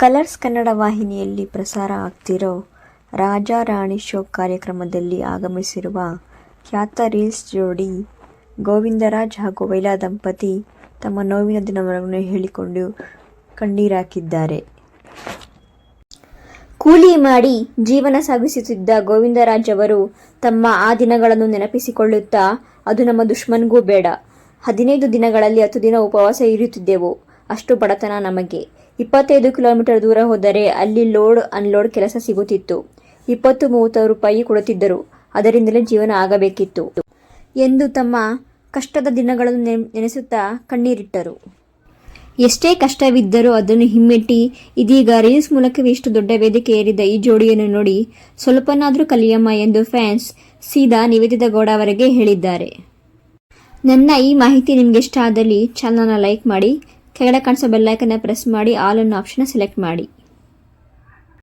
Colours Kannada ವಾಹಿನಿಯಲ್ಲಿ ಪ್ರಸಾರ ಆಗ್ತಿರೋ ರಾಜಾ ರಾಣಿ ಶೋ ಕಾರ್ಯಕ್ರಮದಲ್ಲಿ ಆಗಮಿಸಿರುವ ಖ್ಯಾತ ರೀಲ್ಸ್ ಜೋಡಿ ಗೋವಿಂದರಾಜ್ ಹಾಗೂ ವೈಲಾ ದಂಪತಿ ತಮ್ಮ ನೋವಿನ ದಿನವನ್ನು ಹೇಳಿಕೊಂಡು ಕಣ್ಣೀರಾಕಿದ್ದಾರೆ. ಕೂಲಿ ಮಾಡಿ ಜೀವನ ಸಾಗಿಸುತ್ತಿದ್ದ ಗೋವಿಂದರಾಜ್ ಅವರು ತಮ್ಮ ಆ ದಿನಗಳನ್ನು ನೆನಪಿಸಿಕೊಳ್ಳುತ್ತಾ, ಅದು ನಮ್ಮ ದುಶ್ಮನ್ಗೂ ಬೇಡ. ಹದಿನೈದು ದಿನಗಳಲ್ಲಿ ಹತ್ತು ದಿನ ಉಪವಾಸ ಇರುತ್ತಿದ್ದೆವು. ಅಷ್ಟು ಬಡತನ ನಮಗೆ. ಇಪ್ಪತ್ತೈದು ಕಿಲೋಮೀಟರ್ ದೂರ ಹೋದರೆ ಅಲ್ಲಿ ಲೋಡ್, ಅನ್ಲೋಡ್ ಕೆಲಸ ಸಿಗುತ್ತಿತ್ತು. ಇಪ್ಪತ್ತು ಮೂವತ್ತು ರೂಪಾಯಿ ಕೊಡುತ್ತಿದ್ದರು. ಅದರಿಂದಲೇ ಜೀವನ ಆಗಬೇಕಿತ್ತು. ಎಂದು ತಮ್ಮ ಕಷ್ಟದ ದಿನಗಳನ್ನು ನೆನ್- ನೆನೆಸುತ್ತಾ ಕಣ್ಣೀರಿಟ್ಟರು. ಎಷ್ಟೇ ಕಷ್ಟವಿದ್ದರೂ ಅದನ್ನು ಹಿಮ್ಮೆಟ್ಟಿ, ಇದೀಗ ರೀಲ್ಸ್ ಮೂಲಕವೇ ಇಷ್ಟು ದೊಡ್ಡ ವೇದಿಕೆ ಏರಿದ ಈ ಜೋಡಿಯನ್ನು ನೋಡಿ ಸ್ವಲ್ಪನಾದರೂ ಕಲಿಯಮ್ಮ ಎಂದು ಫ್ಯಾನ್ಸ್ ಸೀದಾ ನಿವೇದಿತ ಗೌಡ ಅವರಿಗೆ ಹೇಳಿದ್ದಾರೆ. ನನ್ನ ಈ ಮಾಹಿತಿ ನಿಮಗೆ ಇಷ್ಟ ಆದಲ್ಲಿ ಚಾನಲ್ನ ಲೈಕ್ ಮಾಡಿ ಕೆಳಗಡೆ ಕಾಣಿಸೋ ಬೆಲ್ಲೈಕನ್ನ ಪ್ರೆಸ್ ಮಾಡಿ ಆಲ್ ಅನ್ನೋ ಆಪ್ಷನ್ ಸೆಲೆಕ್ಟ್ ಮಾಡಿ.